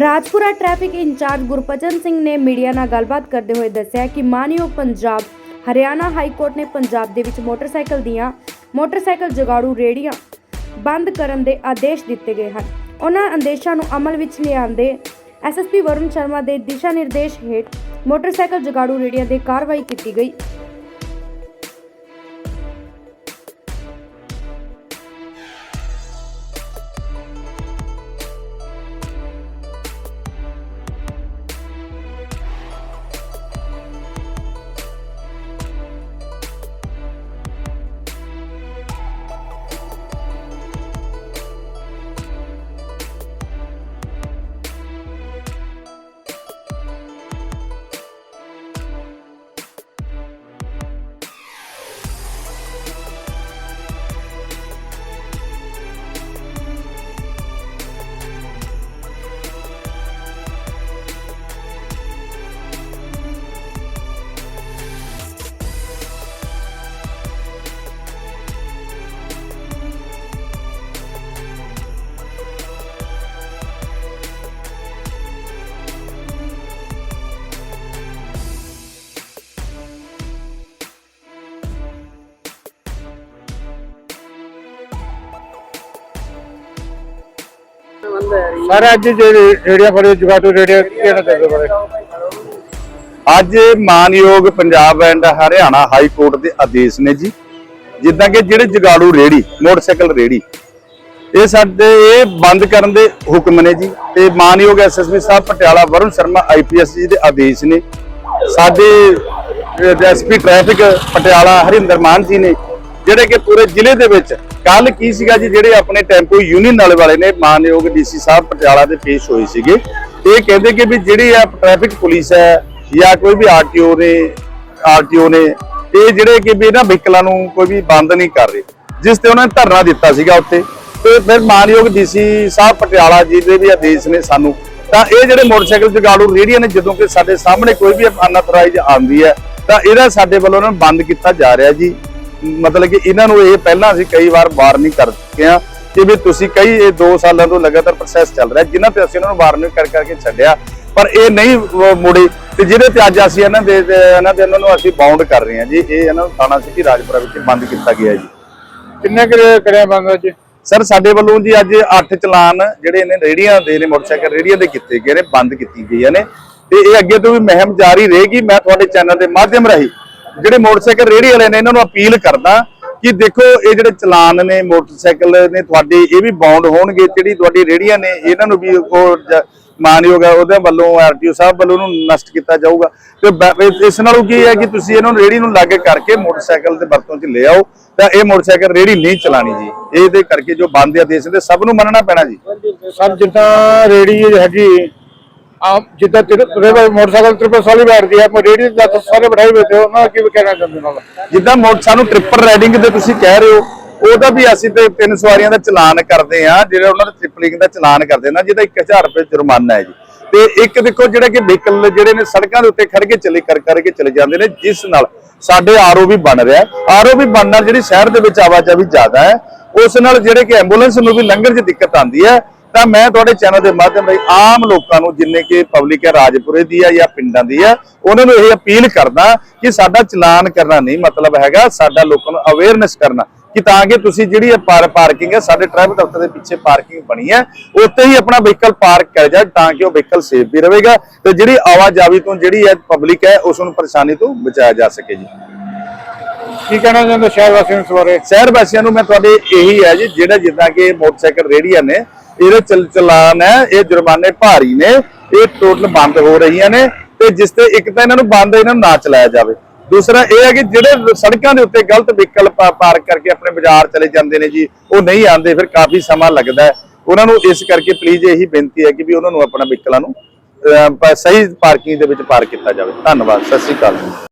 Rajpura traffic incharge Gurpachan Singh ਨੇ media ਨਾਲ ਗੱਲਬਾਤ ਕਰਦੇ ਹੋਏ ਦੱਸਿਆ ਕਿ ਮਾਨਯੋਗ ਪੰਜਾਬ, ਹਰਿਆਣਾ ਹਾਈ ਕੋਰਟ ਨੇ ਪੰਜਾਬ ਦੇ ਵਿੱਚ ਮੋਟਰਸਾਈਕਲ ਦੀਆਂ ਮੋਟਰਸਾਈਕਲ ਜਗਾੜੂ ਰੇੜੀਆਂ ਬੰਦ ਕਰਨ ਦੇ ਆਦੇਸ਼ ਦਿੱਤੇ ਗਏ ਹਨ। ਉਹਨਾਂ ਆਦੇਸ਼ਾਂ ਨੂੰ ਅਮਲ ਵਿੱਚ ਲਿਆਂਦੇ ਐਸਐਸਪੀ ਵਰੁਣ ਸ਼ਰਮਾ ਦੇ ਦਿਸ਼ਾ ਨਿਰਦੇਸ਼ ਹੇਠ ਮੋਟਰਸਾਈਕਲ ਜਗਾੜੂ ਰੇੜੀਆਂ ਦੇ ਕਾਰਵਾਈ ਕੀਤੀ ਗਈ। ਸਰ, ਅੱਜ ਜੇ ਰੇੜੀਆਂ ਫੜੇ ਜੁਗਾਟੂ ਰੇੜੀਆਂ ਕਿਹੜਾ ਚੱਲਦੇ ਬੜੇ ਅੱਜ ਮਾਨਯੋਗ Punjab and Haryana high court ਦੇ ਆਦੇਸ਼ ਨੇ ਜੀ, ਜਿੱਦਾਂ ਕਿ ਜਿਹੜੇ ਜਗਾੜੂ ਰੇੜੀ, ਮੋਟਰਸਾਈਕਲ ਰੇੜੀ, ਇਹ ਸਾਡੇ, ਇਹ ਬੰਦ ਕਰਨ ਦੇ ਹੁਕਮ ਨੇ ਜੀ। ਤੇ ਮਾਨਯੋਗ ਐਸਐਸਪੀ ਸਾਹਿਬ ਪਟਿਆਲਾ ਵਰੁਣ ਸ਼ਰਮਾ ਆਈਪੀਐਸ ਜੀ ਦੇ ਆਦੇਸ਼ ਨੇ। ਸਾਡੇ ਐਸਪੀ ਟ੍ਰੈਫਿਕ ਪਟਿਆਲਾ ਹਰਿੰਦਰ ਮਾਨ ਜੀ ਨੇ, ਜਿਹੜੇ ਕਿ ਪੂਰੇ ਜ਼ਿਲ੍ਹੇ ਦੇ ਵਿੱਚ ਕੱਲ ਕੀ ਸੀਗਾ ਜੀ, ਜਿਹੜੇ ਆਪਣੇ ਟੈਂਪੂ ਯੂਨੀਅਨ ਵਾਲੇ ਵਾਲੇ ਨੇ, ਮਾਨਯੋਗ ਡੀਸੀ ਸਾਹਿਬ ਪਟਿਆਲਾ ਦੇ ਪੇਸ਼ ਹੋਏ ਸੀਗੇ ਇਹ ਕਹਿੰਦੇ ਕਿ ਵੀ ਜਿਹੜੀ ਆ ਟ੍ਰੈਫਿਕ ਪੁਲਿਸ ਹੈ ਜਾਂ ਕੋਈ ਵੀ ਆਰਟੀਓ ਨੇ ਆਰਟੀਓ ਨੇ ਇਹ ਜਿਹੜੇ ਕਿ ਵੀ ਇਹਨਾਂ ਵਹੀਕਲਾਂ ਨੂੰ ਕੋਈ ਵੀ ਬੰਦ ਨਹੀਂ ਕਰ ਰਹੇ, ਜਿਸ ਤੇ ਉਹਨਾਂ ਨੇ ਧਰਨਾ ਦਿੱਤਾ ਸੀਗਾ ਉੱਥੇ। ਤੇ ਫਿਰ ਮਾਨਯੋਗ ਡੀਸੀ ਸਾਹਿਬ ਪਟਿਆਲਾ ਜੀ ਦੇ ਵੀ ਆਦੇਸ਼ ਨੇ ਸਾਨੂੰ, ਤਾਂ ਇਹ ਜਿਹੜੇ ਮੋਟਰਸਾਈਕਲ ਜਗਾੜੂ ਰੇਹੜੀਆਂ ਨੇ, ਜਦੋਂ ਕਿ ਸਾਡੇ ਸਾਹਮਣੇ ਕੋਈ ਵੀ ਅਨਥਰਾਈਜ਼ ਆਉਂਦੀ ਹੈ, ਤਾਂ ਇਹਦਾ ਸਾਡੇ ਵੱਲੋਂ ਉਹਨਾਂ ਨੂੰ ਬੰਦ ਕੀਤਾ ਜਾ ਰਿਹਾ ਜੀ। ਮਤਲਬ ਕਿ ਇਹਨਾਂ ਨੂੰ ਇਹ ਪਹਿਲਾਂ ਅਸੀਂ ਕਈ ਵਾਰ ਵਾਰਨਿੰਗ ਕਰ ਚੁੱਕੇ ਹਾਂ ਕਿ ਵੀ ਤੁਸੀਂ ਕਈ ਇਹ 2 ਸਾਲਾਂ ਤੋਂ ਲਗਾਤਾਰ ਪ੍ਰੋਸੈਸ ਚੱਲ ਰਿਹਾ ਜਿਨ੍ਹਾਂ ਤੇ ਅਸੀਂ ਇਹਨਾਂ ਨੂੰ ਵਾਰਨਿੰਗ ਕਰ ਕਰਕੇ ਛੱਡਿਆ ਪਰ ਇਹ ਨਹੀਂ ਮੁੜੇ ਤੇ ਜਿਹਦੇ ਤੇ ਅੱਜ ਅਸੀਂ ਇਹਨਾਂ ਦੇ ਇਹਨਾਂ ਦੇ ਇਹਨਾਂ ਨੂੰ ਅਸੀਂ ਬਾਉਂਡ ਕਰ ਰਹੇ ਹਾਂ ਜੀ ਇਹ ਇਹਨਾਂ ਨੂੰ ਥਾਣਾ ਸਿਟੀ ਰਾਜਪੁਰਾ ਵਿੱਚ ਬੰਦ ਕੀਤਾ ਗਿਆ ਜੀ। ਕਿੰਨੇ ਕਰੇ ਕਰਿਆ ਬੰਦ ਅੱਜ? ਸਰ ਸਾਡੇ ਵੱਲੋਂ ਜੀ ਅੱਜ 8 ਚਲਾਨ ਜਿਹੜੇ ਨੇ ਰੇੜੀਆਂ ਦੇ ਨੇ ਮੋਟਰਸਾਈਕਲ ਰੇੜੀਆਂ ਦੇ ਕੀਤੇ ਗਏ ਨੇ ਬੰਦ ਕੀਤੀ ਗਈਆਂ ਨੇ। ਤੇ ਇਹ ਅੱਗੇ ਤੋਂ ਵੀ ਮਹਿਮ ਜਾਰੀ ਰਹੇਗੀ ਮੈਂ ਤੁਹਾਡੇ ਚੈਨਲ ਦੇ ਮਾਧਿਅਮ ਰਾਹੀਂ ਜਿਹੜੇ ਮੋਟਰਸਾਈਕਲ ਰੇਹੜੀ ਵਾਲੇ ਨੇ, ਇਹਨਾਂ ਨੂੰ ਅਪੀਲ ਕਰਦਾ ਕਿ ਦੇਖੋ, ਇਹ ਜਿਹੜੇ ਚਲਾਨ ਨੇ, ਮੋਟਰਸਾਈਕਲ ਨੇ, ਤੁਹਾਡੇ ਇਹ ਵੀ ਬਾਉਂਡ ਹੋਣਗੇ, ਜਿਹੜੀ ਤੁਹਾਡੀ ਰੇੜੀਆਂ ਨੇ, ਇਹਨਾਂ ਨੂੰ ਵੀ ਉਹ ਮਾਨਯੋਗ ਹੈ, ਉਹਦੇ ਵੱਲੋਂ ਆਰਟੀਓ ਸਾਹਿਬ ਵੱਲੋਂ ਉਹਨੂੰ ਨਸ਼ਟ ਕੀਤਾ ਜਾਊਗਾ। ਤੇ ਇਸ- ਨਾਲੋਂ ਕੀ ਹੈ ਕਿ ਤੁਸੀਂ ਇਹਨਾਂ ਨੂੰ ਰੇੜੀ ਨੂੰ ਲੱਗ ਕਰਕੇ ਮੋਟਰਸਾਈਕਲ ਦੇ ਵਰਤੋਂ 'ਚ ਲੈ ਆਓ, ਤਾਂ ਇਹ ਮੋਟਰਸਾਈਕਲ ਰੇੜੀ ਨਹੀਂ ਚਲਾਣੀ ਜੀ। ਇਹਦੇ ਕਰਕੇ ਜੋ ਬੰਦ ਆਦੇਸ਼ ਦੇਸ਼ ਦੇ, ਸਭ ਨੂੰ ਮੰਨਣਾ ਪੈਣਾ ਜੀ। ਸਭ ਜਿੱਦਾਂ ਰੇੜੀ ਹੈਗੀ ਆ ਜਿੱਦਾਂ ਮੋਟਰਸਾਈਕਲ ਟ੍ਰਿਪਲ ਸਾਲੀ ਬੈਠਦੀ ਹੈ ਰੇੜੀ ਦਾ ਸਾਰੇ ਬੜਾਈ ਬੈਠੇ ਹੋ ਨਾ ਕੀ ਕਹਿਣਾ ਚਾਹੁੰਦੇ ਨਾਲ ਜਿੱਦਾਂ ਮੋਟਰ ਸਾਨੂੰ ਟ੍ਰਿਪਲ ਰਾਈਡਿੰਗ ਦੇ ਤੁਸੀਂ ਕਹਿ ਰਹੇ ਹੋ, ਉਹਦਾ ਵੀ ਅਸੀਂ ਤੇ ਤਿੰਨ ਸਵਾਰੀਆਂ ਦਾ ਚਲਾਨ ਕਰਦੇ ਆ ਜਿਹੜੇ ਉਹਨਾਂ ਦਾ ਟ੍ਰਿਪਲਿੰਗ ਦਾ ਚਲਾਨ ਕਰਦੇ ਨਾ, ਜਿਹਦਾ 1000 ਰੁਪਏ ਜੁਰਮਾਨਾ ਹੈ ਜੀ। ਤੇ ਇੱਕ ਦੇਖੋ ਜਿਹੜੇ ਕਿ ਵਹੀਕਲ ਜਿਹੜੇ ਨੇ ਸੜਕਾਂ ਦੇ ਉੱਤੇ ਖੜ ਕੇ ਚਲੇ, ਕਰ ਕਰਕੇ ਚਲੇ ਜਾਂਦੇ ਨੇ, ਜਿਸ ਨਾਲ ਸਾਡੇ ਆਰਓ ਵੀ ਬਣ ਰਿਹਾ ਆਰਓ ਵੀ ਬਣਨ ਨਾਲ ਜਿਹੜੀ ਸ਼ਹਿਰ ਦੇ ਵਿੱਚ ਆਵਾਜਾਈ ਜ਼ਿਆਦਾ ਹੈ, ਉਸ ਨਾਲ ਜਿਹੜੇ ਕਿ ਐਂਬੂਲੈਂਸ ਨੂੰ ਵੀ ਲੰਘਣ 'ਚ ਦਿੱਕਤ ਆਉਂਦੀ ਹੈ ਤਾਂ ਮੈਂ ਤੁਹਾਡੇ ਚੈਨਲ ਦੇ ਮਾਧਿਅਮ ਰਾਹੀਂ ਆਮ ਲੋਕਾਂ ਨੂੰ ਜਿੰਨੇ ਕਿ ਪਬਲਿਕ ਹੈ, ਰਾਜਪੁਰੇ ਦੀ ਹੈ ਜਾਂ ਪਿੰਡਾਂ ਦੀ ਹੈ ਉਹਨਾਂ ਨੂੰ ਇਹ ਅਪੀਲ ਕਰਦਾ ਕਿ ਸਾਡਾ ਚਲਾਨ ਕਰਨਾ ਨਹੀਂ ਮਤਲਬ ਹੈਗਾ, ਸਾਡਾ ਲੋਕਾਂ ਨੂੰ ਅਵੇਅਰਨੈਸ ਕਰਨਾ ਕਿ ਤਾਂ ਕਿ ਤੁਸੀਂ ਜਿਹੜੀ ਇਹ ਪਾਰ ਪਾਰਕਿੰਗ ਹੈ, ਸਾਡੇ ਟ੍ਰੈਫਿਕ ਦਫ਼ਤਰ ਦੇ ਪਿੱਛੇ ਪਾਰਕਿੰਗ ਬਣੀ ਹੈ, ਉੱਥੇ ਹੀ ਆਪਣਾ ਵਹੀਕਲ ਪਾਰਕ ਕਰ ਜਾ ਤਾਂ ਕਿ ਉਹ ਵਹੀਕਲ ਸੇਫ ਵੀ ਰਹੇਗਾ ਤੇ ਜਿਹੜੀ ਆਵਾਜਾਈ ਤੋਂ ਜਿਹੜੀ ਹੈ ਪਬਲਿਕ ਹੈ, ਉਸ ਨੂੰ ਪਰੇਸ਼ਾਨੀ ਤੋਂ ਬਚਾਇਆ ਜਾ ਸਕੇ ਜੀ। ਕੀ ਕਹਿਣਾ ਚਾਹੁੰਦੇ ਸ਼ਹਿਰ ਵਾਸੀਆਂ ਨੂੰ ਇਸ ਬਾਰੇ? ਸ਼ਹਿਰ ਵਾਸੀਆਂ ਨੂੰ ਮੈਂ ਤੁਹਾਡੇ ਇਹੀ ਹੈ ਜੀ, ਜਿਹੜਾ ਜਿੱਦਾਂ ਕਿ ਮੋਟਰਸਾਈਕਲ ਰੇੜੀਆਂ ਨੇ, ਇਹਦੇ ਚਲ ਚਲਾਨ ਹੈ, ਇਹ ਜੁਰਮਾਨੇ ਭਾਰੀ ਨੇ, ਇਹ ਟੋਟਲ ਬੰਦ ਹੋ ਰਹੀਆਂ ਨੇ ਤੇ ਜਿਸ ਤੇ ਇੱਕ ਤਾਂ ਇਹਨਾਂ ਨੂੰ ਬੰਦ ਇਹਨਾਂ ਨੂੰ ਨਾ ਚਲਾਇਆ ਜਾਵੇ। ਦੂਸਰਾ ਇਹ ਹੈ ਕਿ ਜਿਹੜੇ ਸੜਕਾਂ ਦੇ ਉੱਤੇ ਗਲਤ ਵਹੀਕਲ ਪਾਰਕ ਕਰਕੇ ਆਪਣੇ ਬਾਜ਼ਾਰ ਚਲੇ ਜਾਂਦੇ ਨੇ ਜੀ, ਉਹ ਨਹੀਂ ਆਉਂਦੇ, ਫਿਰ ਕਾਫੀ ਸਮਾਂ ਲੱਗਦਾ ਉਹਨਾਂ ਨੂੰ ਇਸ ਕਰਕੇ ਪਲੀਜ਼ ਇਹੀ ਬੇਨਤੀ ਹੈ ਕਿ ਵੀ ਉਹਨਾਂ ਨੂੰ ਆਪਣਾ ਵਹੀਕਲਾਂ ਨੂੰ ਸਹੀ ਪਾਰਕਿੰਗ ਦੇ ਵਿੱਚ ਪਾਰਕ ਕੀਤਾ ਜਾਵੇ। ਧੰਨਵਾਦ, ਸਤਿ ਸ਼੍ਰੀ ਅਕਾਲ।